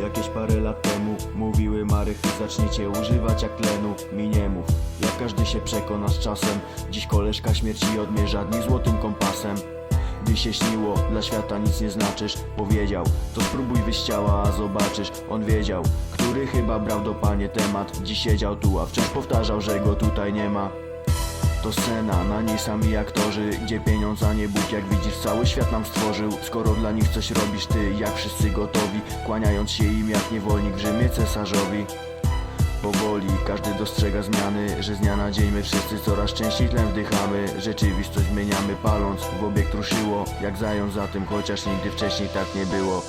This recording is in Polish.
Jakieś parę lat temu mówiły Marychy zaczniecie używać jak tlenu Mi nie mów, jak każdy się przekona z czasem Dziś koleżka śmierci odmierza dni złotym kompasem. Gdy się śniło, dla świata nic nie znaczysz Powiedział, to spróbuj wyjść ciała, a zobaczysz On wiedział, który chyba brał do panie temat. Dziś siedział tu, a wciąż powtarzał, że go tutaj nie ma to scena, na niej sami aktorzy Gdzie pieniądza nie Bóg, jak widzisz cały świat nam stworzył. Skoro dla nich coś robisz ty, jak wszyscy gotowi Kłaniając się im jak niewolnik w Rzymie cesarzowi. Powoli każdy dostrzega zmiany Że z dnia na dzień my wszyscy coraz częściej tlen wdychamy. Rzeczywistość zmieniamy paląc W obiekt ruszyło Jak zając za tym, chociaż nigdy wcześniej tak nie było